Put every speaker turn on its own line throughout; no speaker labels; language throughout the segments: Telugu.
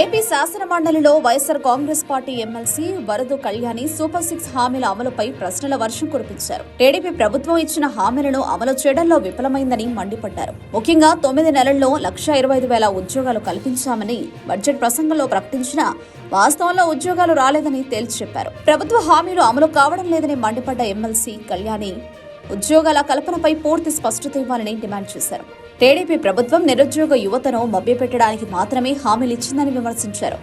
ఏపీ శాసనమండలిలో మండలిలో Congress party MLC Varadu Kalyani super six హామీల అమలుపై ప్రశ్నల వర్షం కురిపించారు. టీడీపీ ప్రభుత్వం ఇచ్చిన హామీలను అమలు చేయడంలో విఫలమైందని మండిపడ్డారు. ముఖ్యంగా తొమ్మిది నెలల్లో లక్ష ఇరవై ఐదు వేల ఉద్యోగాలు కల్పించామని బడ్జెట్ ప్రసంగంలో ప్రకటించిన వాస్తవంలో ఉద్యోగాలు రాలేదని తేల్చి చెప్పారు ప్రభుత్వ హామీలు అమలు కావడం లేదని మండిపడ్డ ఎమ్మెల్సీ కళ్యాణి ఉద్యోగాల కల్పనపై పూర్తి స్పష్టత ఇవ్వాలని డిమాండ్ చేశారు. టీడీపీ ప్రభుత్వం నిరుద్యోగ యువతను మభ్యపెట్టడానికి మాత్రమే హామీలు ఇచ్చిందని విమర్శించారు.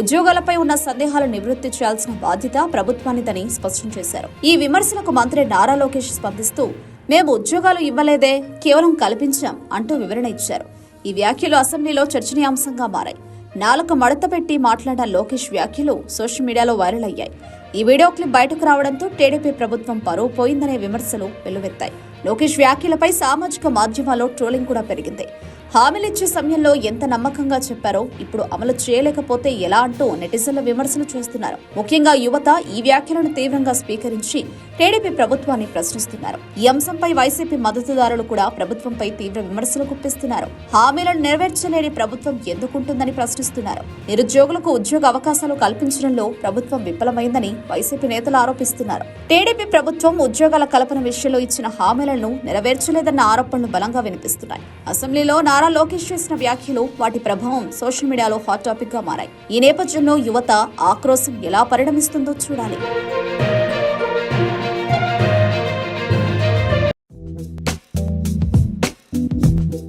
ఉద్యోగాలపై ఉన్న సందేహాలు నివృత్తి చేయాల్సిన బాధ్యత ప్రభుత్వానిదని స్పష్టం చేశారు. ఈ విమర్శలకు మంత్రి నారా లోకేష్ స్పందిస్తూ మేము ఉద్యోగాలు ఇవ్వలేదే కేవలం కల్పించాం అంటూ వివరణ ఇచ్చారు. ఈ వ్యాఖ్యలు అసెంబ్లీలో చర్చనీయాంశంగా మారాయి. నాలుక మడత పెట్టి మాట్లాడిన లోకేష్ వ్యాఖ్యలు సోషల్ మీడియాలో వైరల్ అయ్యాయి. ఈ వీడియో క్లిప్ బయటకు రావడంతో టీడీపీ ప్రభుత్వం పరువు పోయిందనే విమర్శలు వెల్లువెత్తాయి. లోకేష్ వ్యాఖ్యలపై సామాజిక మాధ్యమాల్లో ట్రోలింగ్ కూడా పెరిగింది. హామీలిచ్చే సమయంలో ఎంత నమ్మకంగా చెప్పారో ఇప్పుడు అమలు చేయలేకపోతే ఎలా అంటూ నెటిజన్ల విమర్శలు చేస్తున్నారు. ముఖ్యంగా యువత ఈ వ్యాఖ్యలను తీవ్రంగా స్వీకరించి టీడీపీ ప్రభుత్వాన్ని ప్రశ్నిస్తున్నారు. ఈ అంశంపై వైసీపీ మద్దతుదారులు కూడా ప్రభుత్వంపై తీవ్ర విమర్శలు గుప్పిస్తున్నారు హామీలను నెరవేర్చలేని ప్రభుత్వం ఎందుకుంటుందని ప్రశ్నిస్తున్నారు. నిరుద్యోగులకు ఉద్యోగ అవకాశాలు కల్పించడంలో ప్రభుత్వం విఫలమైందని వైసీపీ నేతలు ఆరోపిస్తున్నారు. టీడీపీ ప్రభుత్వం ఉద్యోగాల కల్పన విషయంలో ఇచ్చిన హామీలను నెరవేర్చలేదన్న ఆరోపణలు బలంగా వినిపిస్తున్నాయి. అసెంబ్లీలో నారా లోకేష్ చేసిన వ్యాఖ్యలు వాటి ప్రభావం సోషల్ మీడియాలో హాట్ టాపిక్గా మారాయి. ఈ నేపథ్యంలో యువత ఆక్రోశం ఎలా పరిణమిస్తుందో చూడాలి.